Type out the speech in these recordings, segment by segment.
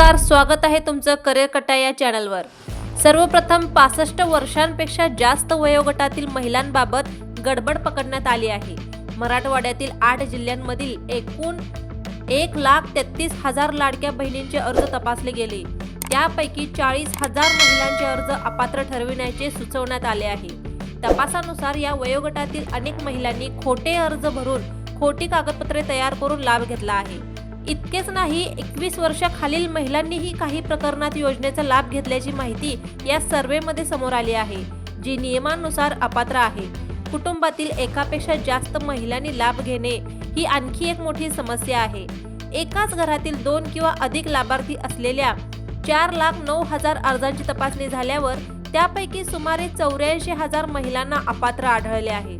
नमस्कार स्वागत आहे तुमचं करिअर कटा या चॅनलवर. सर्वप्रथम पासष्ट वर्षांपेक्षा जास्त वयोगटातील महिलांबाबत गडबड पकडण्यात आली आहे. मराठवाड्यातील आठ जिल्ह्यांमधील एकूण एक लाख तेहतीस हजार लाडक्या बहिणींचे अर्ज तपासले गेले. त्यापैकी चाळीस हजार महिलांचे अर्ज अपात्र ठरविण्याचे सुचवण्यात आले आहे. तपासानुसार या वयोगटातील अनेक महिलांनी खोटे अर्ज भरून खोटी कागदपत्रे तयार करून लाभ घेतला आहे. इतकेच नाही एकवीस वर्षाखालील महिलांनीही काही प्रकरणात योजनेचा लाभ घेतल्याची माहिती या सर्वेमध्ये समोर आली आहे जी नियमानुसार अपात्र आहे. कुटुंबातील एकापेक्षा जास्त महिलांनी लाभ घेणे ही आणखी एक मोठी समस्या आहे. एकाच घरातील दोन किंवा अधिक लाभार्थी असलेल्या चार लाख नऊ हजार अर्जांची तपासणी झाल्यावर त्यापैकी सुमारे चौऱ्याऐंशी हजार महिलांना अपात्र आढळले आहे.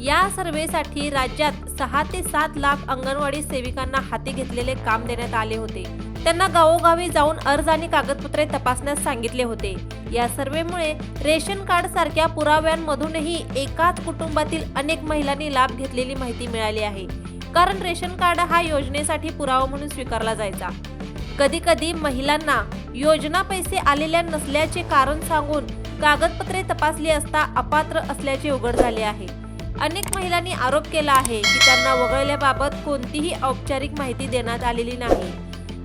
या सर्व्हेसाठी राज्यात सहा ते सात लाख अंगणवाडी सेविकांना हाती घेतलेले काम देण्यात आले होते. त्यांना गावोगावी जाऊन अर्ज आणि कागदपत्रे तपासण्यास सांगितले होते. या सर्वेमुळे रेशन कार्ड सारख्या पुराव्यांमधूनही एकाच कुटुंबातील अनेक महिलांनी लाभ घेतलेली माहिती मिळाली आहे. कारण रेशन कार्ड हा योजनेसाठी पुरावा म्हणून स्वीकारला जायचा. कधी कधी महिलांना योजना पैसे आलेल्या नसल्याचे कारण सांगून कागदपत्रे तपासली असता अपात्र असल्याचे उघड झाले आहे. अनेक महिलांनी आरोप केला आहे की त्यांना वगळल्याबाबत कोणतीही औपचारिक माहिती देण्यात आलेली नाही.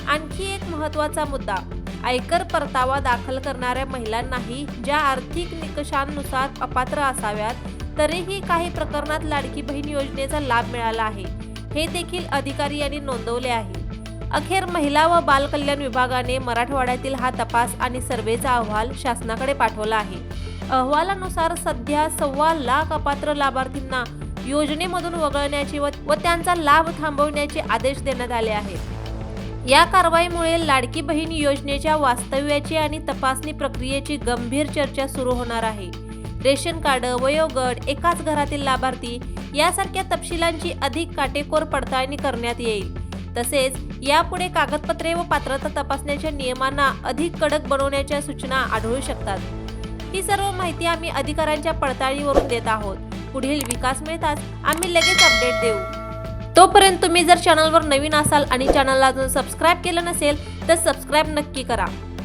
आणखी एक महत्त्वाचा मुद्दा आयकर परतावा दाखल करणाऱ्या महिलांनाही ज्या आर्थिक निकषांनुसार अपात्र असाव्यात तरीही काही प्रकरणात लाडकी बहीण योजनेचा लाभ मिळाला आहे. हे देखील अधिकारी यांनी नोंदवले आहे. अखेर महिला व बालकल्याण विभागाने मराठवाड्यातील हा तपास आणि सर्वेचा अहवाल शासनाकडे पाठवला आहे. अहवालानुसार सध्या सव्वा लाख अपात्र लाभार्थींना योजनेमधून वगळण्याचे व व त्यांचा लाभ थांबवण्याचे आदेश देण्यात आले आहेत. या कारवाईमुळे लाडकी बहीण योजनेच्या वास्तव्याची आणि तपासणी प्रक्रियेची गंभीर चर्चा सुरू होणार आहे. रेशन कार्ड वयोगट एकाच घरातील लाभार्थी यासारख्या तपशिलांची अधिक काटेकोर पडताळणी करण्यात येईल. तसेच यापुढे कागदपत्रे व पात्रता तपासण्याच्या नियमांना अधिक कडक बनवण्याच्या सूचना आढळू शकतात. ही सर्व माहिती आम्ही अधिकाऱ्यांच्या पडताळणीवरून देत आहोत. पुढील विकास मिळताच आम्ही लगेच अपडेट देऊ. तोपर्यंत तुम्ही जर चॅनलवर नवीन असाल आणि चॅनलला अजून सबस्क्राईब केलं नसेल तर सबस्क्राईब नक्की करा.